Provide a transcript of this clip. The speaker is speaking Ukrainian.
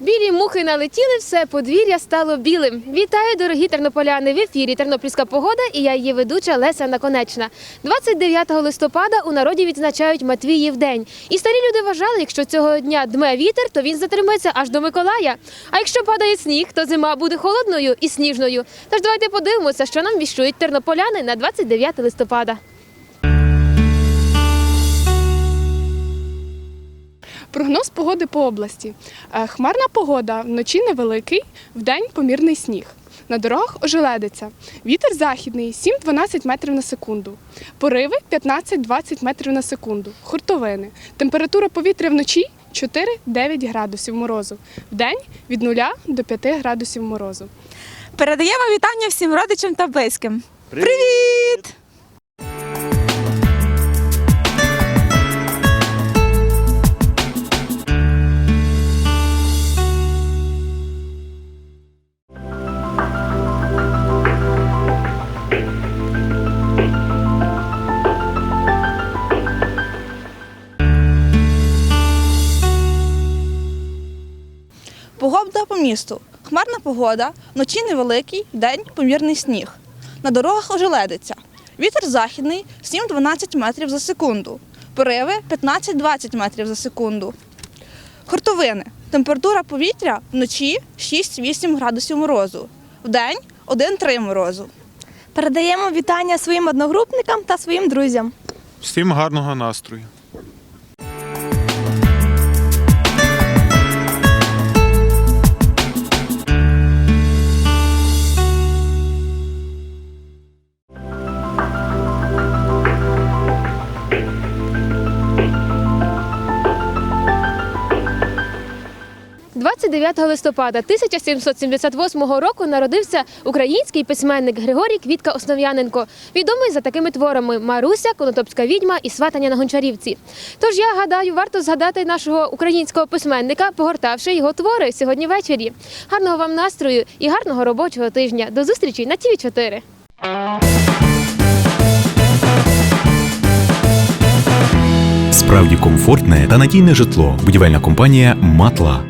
Білі мухи налетіли, все подвір'я стало білим. Вітаю, дорогі тернополяни! В ефірі Тернопільська погода і я її ведуча Леся Наконечна. 29 листопада у народі відзначають Матвіїв день. І старі люди вважали, якщо цього дня дме вітер, то він затримається аж до Миколая. А якщо падає сніг, то зима буде холодною і сніжною. Тож давайте подивимося, що нам віщують тернополяни на 29 листопада. Погоди по області. Е, Хмарна погода, вночі невеликий, вдень помірний сніг. На дорогах ожеледиться. Вітер західний 7-12 метрів на секунду. Пориви 15-20 метрів на секунду. Хуртовини. Температура повітря вночі 4-9 градусів морозу. Вдень від 0 до 5 градусів морозу. Передаємо вітання всім родичам та близьким. Привіт! Погода по місту. Хмарна погода, вночі невеликий, вдень помірний сніг. На дорогах ожеледиться. Вітер західний 7-12 метрів за секунду. Пориви 15-20 метрів за секунду. Хуртовини. Температура повітря вночі 6-8 градусів морозу. Вдень 1-3 морозу. Передаємо вітання своїм одногрупникам та своїм друзям. Всім гарного настрою. – 29 листопада 1778 року народився український письменник Григорій Квітка Основ'яненко, відомий за такими творами Маруся, Конотопська відьма і Сватання на Гончарівці. Тож я гадаю, варто згадати нашого українського письменника, погортавши його твори сьогодні ввечері. Гарного вам настрою і гарного робочого тижня. До зустрічі на ТІВІ 4 Справді комфортне та надійне житло. Будівельна компанія Матла.